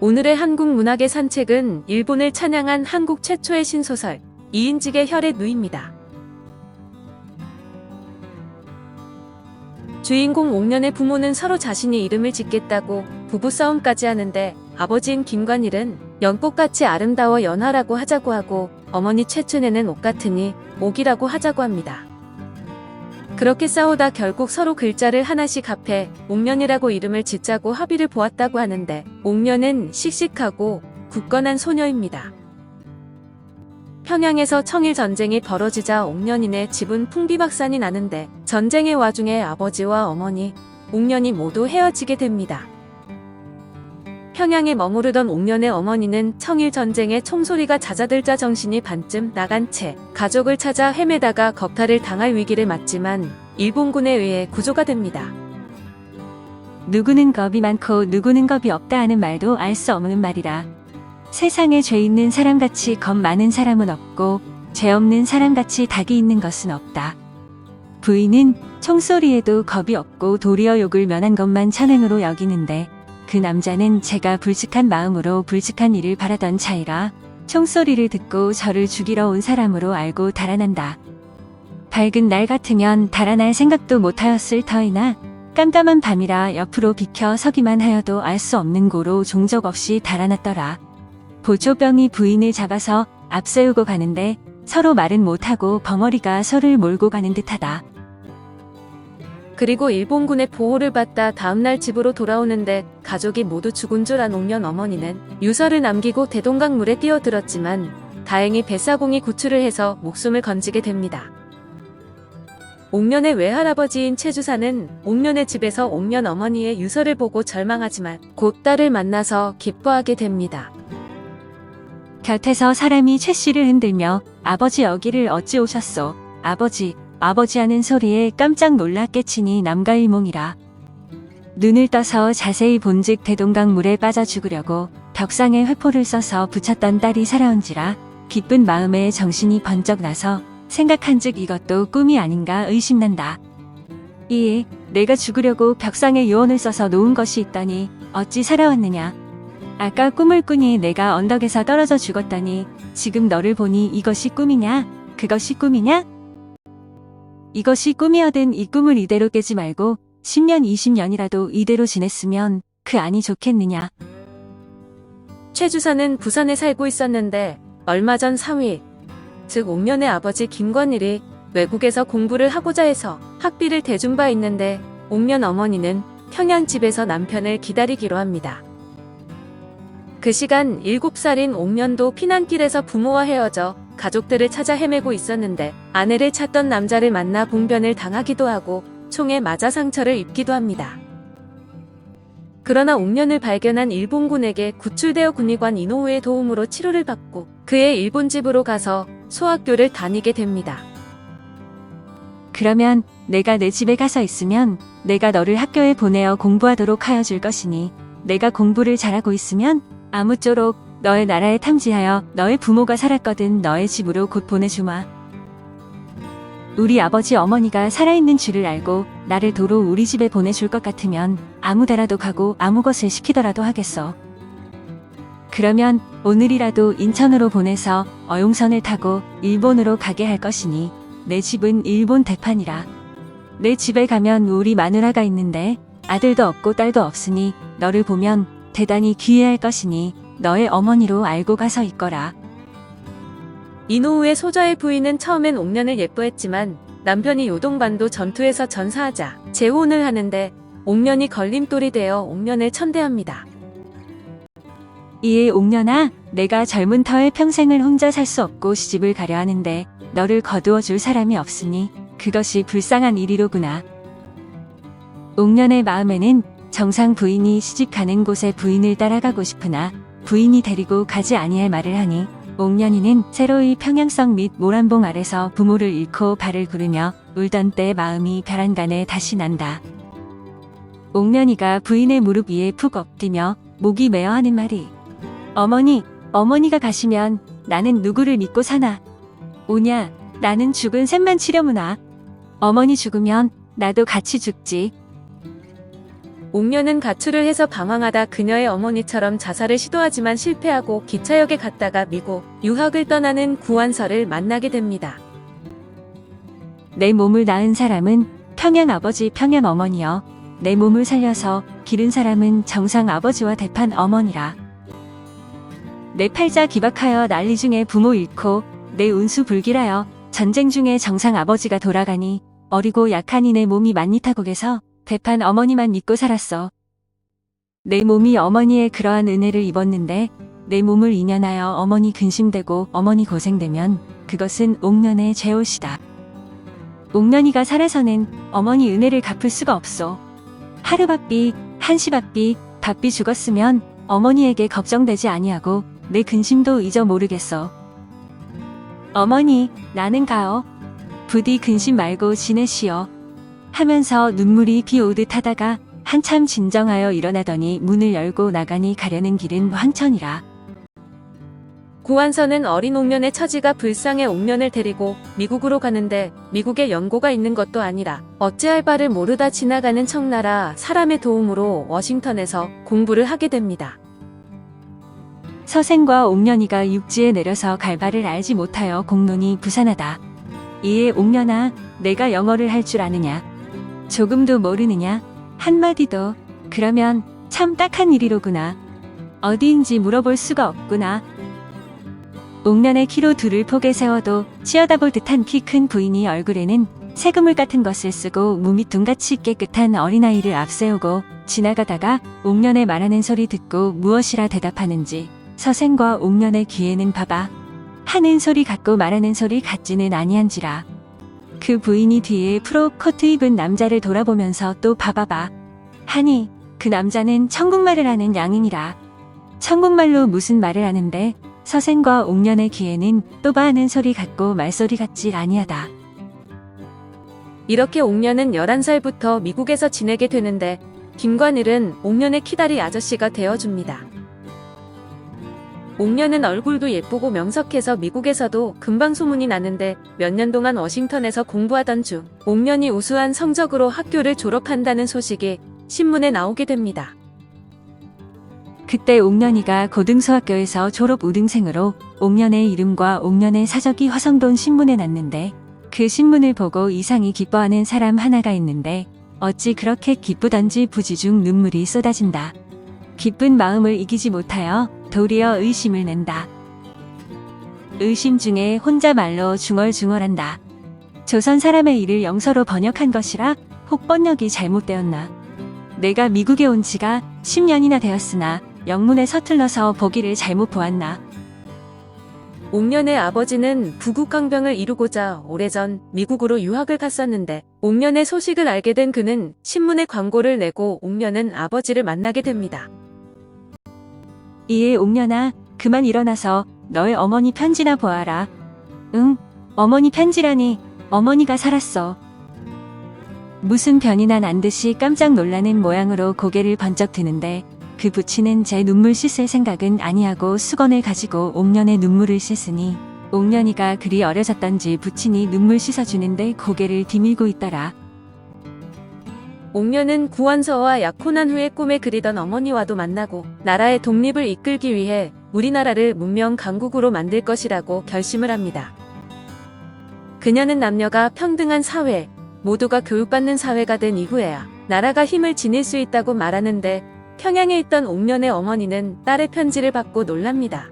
오늘의 한국 문학의 산책은 일본을 찬양한 한국 최초의 신소설 이인직의 혈의 누입니다. 주인공 옥년의 부모는 서로 자신이 이름을 짓겠다고 부부싸움까지 하는데 아버지인 김관일은 연꽃같이 아름다워 연하라고 하자고 하고 어머니 최춘혜는 옥 같으니 옥이라고 하자고 합니다. 그렇게 싸우다 결국 서로 글자를 하나씩 합해 옥년이라고 이름을 짓자고 합의를 보았다고 하는데 옥년은 씩씩하고 굳건한 소녀입니다. 평양에서 청일 전쟁이 벌어지자 옥년이네 집은 풍비박산이 나는데 전쟁의 와중에 아버지와 어머니, 옥년이 모두 헤어지게 됩니다. 평양에 머무르던 옥년의 어머니는 청일 전쟁의 총소리가 잦아들자 정신이 반쯤 나간 채 가족을 찾아 헤매다가 겁탈을 당할 위기를 맞지만 일본군에 의해 구조가 됩니다. 누구는 겁이 많고 누구는 겁이 없다 하는 말도 알 수 없는 말이라. 세상에 죄 있는 사람같이 겁 많은 사람은 없고 죄 없는 사람같이 닭이 있는 것은 없다. 부인은 총소리에도 겁이 없고 도리어 욕을 면한 것만 천행으로 여기는데 그 남자는 제가 불측한 마음으로 불측한 일을 바라던 차이라 총소리를 듣고 저를 죽이러 온 사람으로 알고 달아난다. 밝은 날 같으면 달아날 생각도 못하였을 터이나 깜깜한 밤이라 옆으로 비켜 서기만 하여도 알 수 없는 고로 종적 없이 달아났더라. 보초병이 부인을 잡아서 앞세우고 가는데 서로 말은 못하고 벙어리가 서를 몰고 가는 듯하다. 그리고 일본군의 보호를 받다 다음날 집으로 돌아오는데 가족이 모두 죽은 줄 안 옥년 어머니는 유서를 남기고 대동강물에 뛰어들었지만 다행히 뱃사공이 구출을 해서 목숨을 건지게 됩니다. 옥년의 외할아버지인 최주사는 옥년의 집에서 옥년 어머니의 유서를 보고 절망하지만 곧 딸을 만나서 기뻐하게 됩니다. 곁에서 사람이 최 씨를 흔들며 아버지 여기를 어찌 오셨소? 아버지, 아버지 하는 소리에 깜짝 놀라 깨치니 남가일몽이라. 눈을 떠서 자세히 본즉 대동강 물에 빠져 죽으려고 벽상에 회포를 써서 붙였던 딸이 살아온지라 기쁜 마음에 정신이 번쩍 나서 생각한즉 이것도 꿈이 아닌가 의심난다. 이에 내가 죽으려고 벽상에 요원을 써서 놓은 것이 있더니 어찌 살아왔느냐. 아까 꿈을 꾸니 내가 언덕에서 떨어져 죽었더니 지금 너를 보니 이것이 꿈이냐? 그것이 꿈이냐? 이것이 꿈이어든 이 꿈을 이대로 깨지 말고 10년 20년이라도 이대로 지냈으면 그 안이 좋겠느냐. 최주사는 부산에 살고 있었는데 얼마 전 3위, 즉 옥년의 아버지 김관일이 외국에서 공부를 하고자 해서 학비를 대준 바 있는데 옥년 어머니는 평양 집에서 남편을 기다리기로 합니다. 그 시간 7살인 옥년도 피난길에서 부모와 헤어져 가족들을 찾아 헤매고 있었는데 아내를 찾던 남자를 만나 봉변을 당하기도 하고 총에 맞아 상처를 입기도 합니다. 그러나 옥년을 발견한 일본군에게 구출되어 군의관 이노우의 도움으로 치료를 받고 그의 일본 집으로 가서 소학교를 다니게 됩니다. 그러면 내가 내 집에 가서 있으면 내가 너를 학교에 보내어 공부하도록 하여 줄 것이니 내가 공부를 잘하고 있으면 아무쪼록 너의 나라에 탐지하여 너의 부모가 살았거든 너의 집으로 곧 보내주마. 우리 아버지 어머니가 살아있는 줄을 알고 나를 도로 우리 집에 보내줄 것 같으면 아무데라도 가고 아무 것을 시키더라도 하겠어. 그러면 오늘이라도 인천으로 보내서 어용선을 타고 일본으로 가게 할 것이니 내 집은 일본 대판이라. 내 집에 가면 우리 마누라가 있는데 아들도 없고 딸도 없으니 너를 보면 대단히 귀해할 것이니 너의 어머니로 알고 가서 있거라. 이노우의 소저의 부인은 처음엔 옥년을 예뻐했지만 남편이 요동반도 전투에서 전사하자 재혼을 하는데 옥년이 걸림돌이 되어 옥년을 천대합니다. 이에 옥년아, 내가 젊은 터에 평생을 혼자 살 수 없고 시집을 가려 하는데 너를 거두어 줄 사람이 없으니 그것이 불쌍한 일이로구나. 옥년의 마음에는 정상 부인이 시집 가는 곳에 부인을 따라가고 싶으나 부인이 데리고 가지 아니할 말을 하니 옥년이는 새로이 평양성 및 모란봉 아래서 부모를 잃고 발을 구르며 울던 때 마음이 벼란간에 다시 난다. 옥년이가 부인의 무릎 위에 푹 엎드며 목이 메어 하는 말이 어머니, 어머니가 가시면 나는 누구를 믿고 사나? 오냐, 나는 죽은 셈만 치려무나. 어머니 죽으면 나도 같이 죽지. 옥녀는 가출을 해서 방황하다 그녀의 어머니처럼 자살을 시도하지만 실패하고 기차역에 갔다가 미국 유학을 떠나는 구원서를 만나게 됩니다. 내 몸을 낳은 사람은 평양 아버지 평양 어머니여. 내 몸을 살려서 기른 사람은 정상 아버지와 대판 어머니라. 내 팔자 기박하여 난리 중에 부모 잃고 내 운수 불길하여 전쟁 중에 정상 아버지가 돌아가니 어리고 약하니 내 몸이 만리타국에서 대판 어머니만 믿고 살았어. 내 몸이 어머니의 그러한 은혜를 입었는데 내 몸을 인연하여 어머니 근심되고 어머니 고생되면 그것은 옥년의 죄옷이다. 옥년이가 살아서는 어머니 은혜를 갚을 수가 없어. 하루밥비, 한시밥비, 밥비 죽었으면 어머니에게 걱정되지 아니하고 내 근심도 잊어 모르겠어. 어머니, 나는 가어. 부디 근심 말고 지내시어. 하면서 눈물이 비 오듯 하다가 한참 진정하여 일어나더니 문을 열고 나가니 가려는 길은 황천이라. 구원서는 어린 옥년의 처지가 불쌍해 옥년을 데리고 미국으로 가는데 미국에 연고가 있는 것도 아니라 어찌할 바를 모르다 지나가는 청나라 사람의 도움으로 워싱턴에서 공부를 하게 됩니다. 서생과 옥년이가 육지에 내려서 갈 바를 알지 못하여 공론이 부산하다. 이에 옥년아, 내가 영어를 할 줄 아느냐? 조금도 모르느냐? 한마디도. 그러면 참 딱한 일이로구나. 어디인지 물어볼 수가 없구나. 옥년의 키로 둘을 폭에 세워도 치어다볼 듯한 키 큰 부인이 얼굴에는 새그물 같은 것을 쓰고 몸이 둥같이 깨끗한 어린아이를 앞세우고 지나가다가 옥년의 말하는 소리 듣고 무엇이라 대답하는지 서생과 옥년의 귀에는 봐봐. 하는 소리 같고 말하는 소리 같지는 아니한지라. 그 부인이 뒤에 프로 코트 입은 남자를 돌아보면서 또 봐봐봐. 하니 그 남자는 천국말을 하는 양인이라. 천국말로 무슨 말을 하는데 서생과 옥년의 귀에는 또봐 하는 소리 같고 말소리 같지 아니하다. 이렇게 옥년은 11살부터 미국에서 지내게 되는데 김관일은 옥년의 키다리 아저씨가 되어줍니다. 옥년은 얼굴도 예쁘고 명석해서 미국에서도 금방 소문이 나는데 몇 년 동안 워싱턴에서 공부하던 중 옥년이 우수한 성적으로 학교를 졸업한다는 소식이 신문에 나오게 됩니다. 그때 옥년이가 고등소학교에서 졸업 우등생으로 옥년의 이름과 옥년의 사적이 화성돈 신문에 났는데 그 신문을 보고 이상히 기뻐하는 사람 하나가 있는데 어찌 그렇게 기쁘던지 부지중 눈물이 쏟아진다. 기쁜 마음을 이기지 못하여 도리어 의심을 낸다. 의심 중에 혼자 말로 중얼중얼한다. 조선 사람의 일을 영서로 번역한 것이라 혹 번역이 잘못되었나. 내가 미국에 온 지가 10년이나 되었으나 영문에 서툴러서 보기를 잘못 보았나. 옥년의 아버지는 부국강병을 이루고자 오래전 미국으로 유학을 갔었는데 옥년의 소식을 알게 된 그는 신문에 광고를 내고 옥년은 아버지를 만나게 됩니다. 이에 옥년아 그만 일어나서 너의 어머니 편지나 보아라. 응, 어머니 편지라니 어머니가 살았어. 무슨 변이 난안 듯이 깜짝 놀라는 모양으로 고개를 번쩍 드는데 그 부치는 제 눈물 씻을 생각은 아니하고 수건을 가지고 옥년의 눈물을 씻으니 옥년이가 그리 어려졌던지 부친이 눈물 씻어주는데 고개를 디밀고 있더라. 옥년은 구원서와 약혼한 후에 꿈에 그리던 어머니와도 만나고 나라의 독립을 이끌기 위해 우리나라를 문명 강국으로 만들 것이라고 결심을 합니다. 그녀는 남녀가 평등한 사회, 모두가 교육받는 사회가 된 이후에야 나라가 힘을 지닐 수 있다고 말하는데 평양에 있던 옥년의 어머니는 딸의 편지를 받고 놀랍니다.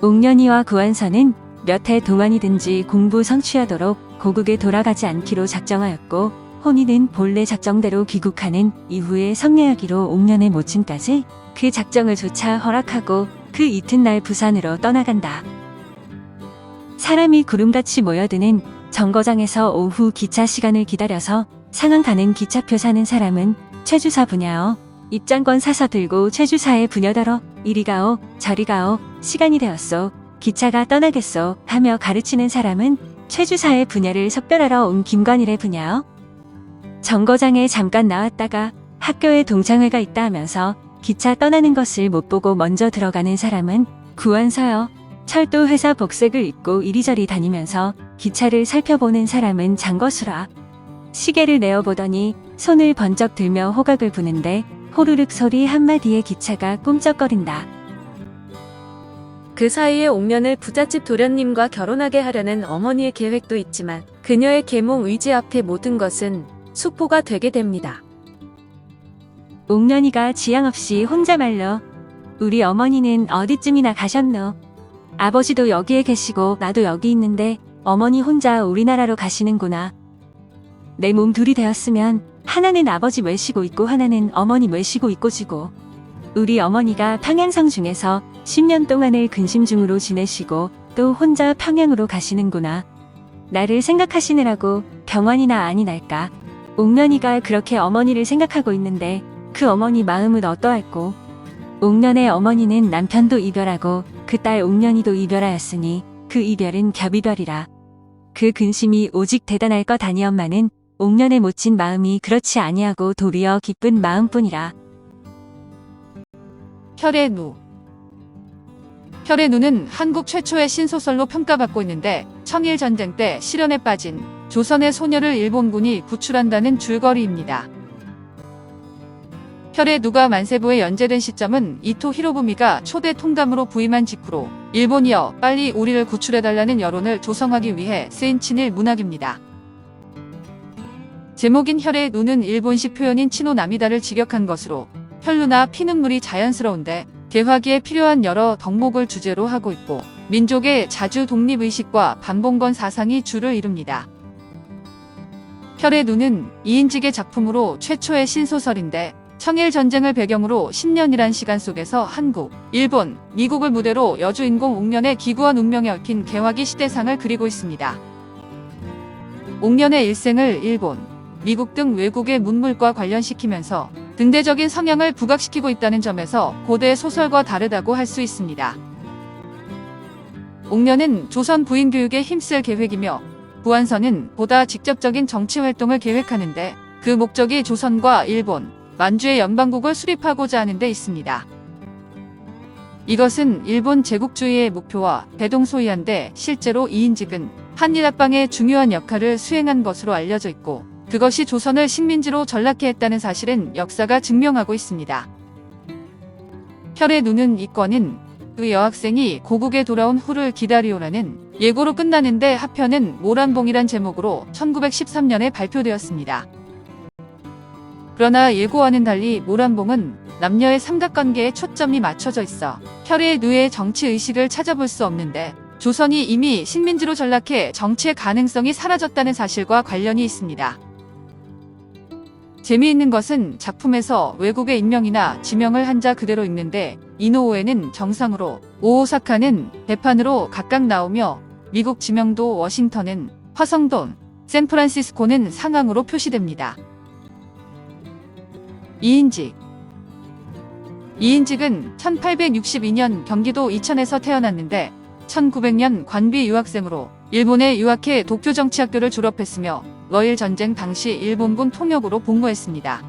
옥년이와 구한서는 몇해 동안이든지 공부 성취하도록 고국에 돌아가지 않기로 작정하였고 혼인은 본래 작정대로 귀국하는 이후에 성례하기로 옥년의 모친까지 그 작정을 조차 허락하고 그 이튿날 부산으로 떠나간다. 사람이 구름같이 모여드는 정거장에서 오후 기차 시간을 기다려서 상황 가는 기차표 사는 사람은 최주사 분야어 입장권 사서 들고 최주사에 부녀더러 이리 가오 저리 가오 시간이 되었소 기차가 떠나겠소 하며 가르치는 사람은 최주사의 분야를 석별하러 온 김관일의 분야어 정거장에 잠깐 나왔다가 학교에 동창회가 있다 하면서 기차 떠나는 것을 못 보고 먼저 들어가는 사람은 구원서요 철도 회사 복색을 입고 이리저리 다니면서 기차를 살펴보는 사람은 장거수라 시계를 내어보더니 손을 번쩍 들며 호각을 부는데 호루룩 소리 한마디에 기차가 꿈쩍거린다. 그 사이에 옥면을 부잣집 도련님과 결혼하게 하려는 어머니의 계획도 있지만 그녀의 계몽 의지 앞에 모든 것은 수포가 되게 됩니다. 옥년이가 지양 없이 혼자 말러 우리 어머니는 어디쯤이나 가셨노? 아버지도 여기에 계시고 나도 여기 있는데 어머니 혼자 우리나라로 가시는구나. 내 몸 둘이 되었으면 하나는 아버지 외시고 있고 하나는 어머니 외시고 있고 지고 우리 어머니가 평양성 중에서 10년 동안을 근심 중으로 지내시고 또 혼자 평양으로 가시는구나. 나를 생각하시느라고 병원이나 안이 날까. 옥면이가 그렇게 어머니를 생각하고 있는데 그 어머니 마음은 어떠할꼬? 옥년의 어머니는 남편도 이별하고 그 딸 옥년이도 이별하였으니 그 이별은 겹이별이라. 그 근심이 오직 대단할 것 아니 엄마는 옥년의 못진 마음이 그렇지 아니하고 도리어 기쁜 마음뿐이라. 혈의 누 혈의 누는 한국 최초의 신소설로 평가받고 있는데 청일 전쟁 때 실현에 빠진 조선의 소녀를 일본군이 구출한다는 줄거리입니다. 혈의 누가 만세부에 연재된 시점은 이토 히로부미가 초대 통감으로 부임한 직후로 일본이여 빨리 우리를 구출해달라는 여론을 조성하기 위해 쓰인 친일 문학입니다. 제목인 혈의 누는 일본식 표현인 치노 나미다를 직역한 것으로 혈루나 피눈물이 자연스러운데 개화기에 필요한 여러 덕목을 주제로 하고 있고 민족의 자주 독립의식과 반봉건 사상이 주를 이룹니다. 혈의 눈은 이인직의 작품으로 최초의 신소설인데 청일 전쟁을 배경으로 10년이란 시간 속에서 한국, 일본, 미국을 무대로 여주인공 옥년의 기구한 운명에 얽힌 개화기 시대상을 그리고 있습니다. 옥년의 일생을 일본, 미국 등 외국의 문물과 관련시키면서 등대적인 성향을 부각시키고 있다는 점에서 고대 소설과 다르다고 할 수 있습니다. 옥년은 조선 부인 교육에 힘쓸 계획이며 부안선은 보다 직접적인 정치 활동을 계획하는데 그 목적이 조선과 일본, 만주의 연방국을 수립하고자 하는 데 있습니다. 이것은 일본 제국주의의 목표와 대동소이한데 실제로 이인직은 한일합방의 중요한 역할을 수행한 것으로 알려져 있고 그것이 조선을 식민지로 전락해 했다는 사실은 역사가 증명하고 있습니다. 혈의 누는 이 건은 그 여학생이 고국에 돌아온 후를 기다리오라는 예고로 끝나는데 하편은 모란봉이란 제목으로 1913년에 발표되었습니다. 그러나 예고와는 달리 모란봉은 남녀의 삼각관계에 초점이 맞춰져 있어 혈의 누의 정치 의식을 찾아볼 수 없는데 조선이 이미 식민지로 전락해 정치의 가능성이 사라졌다는 사실과 관련이 있습니다. 재미있는 것은 작품에서 외국의 인명이나 지명을 한자 그대로 읽는데 이노우에는 정상으로 오오사카는 대판으로 각각 나오며 미국 지명도 워싱턴은 화성돈, 샌프란시스코는 상항으로 표시됩니다. 이인직 이인직은 1862년 경기도 이천에서 태어났는데 1900년 관비 유학생으로 일본에 유학해 도쿄 정치학교를 졸업했으며 러일 전쟁 당시 일본군 통역으로 복무했습니다.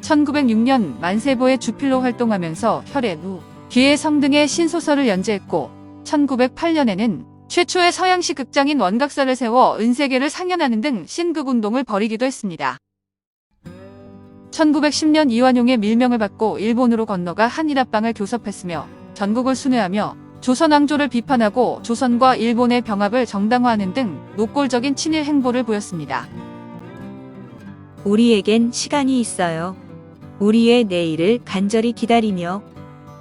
1906년 만세보의 주필로 활동하면서 혈의 루, 기의 성 등의 신소설을 연재했고 1908년에는 최초의 서양식 극장인 원각사를 세워 은세계를 상연하는 등 신극 운동을 벌이기도 했습니다. 1910년 이완용의 밀명을 받고 일본으로 건너가 한일 합방을 교섭했으며 전국을 순회하며 조선 왕조를 비판하고 조선과 일본의 병합을 정당화하는 등 노골적인 친일 행보를 보였습니다. 우리에겐 시간이 있어요. 우리의 내일을 간절히 기다리며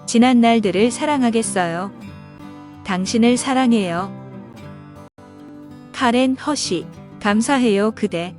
지난 날들을 사랑하겠어요. 당신을 사랑해요. 카렌 허시 감사해요 그대.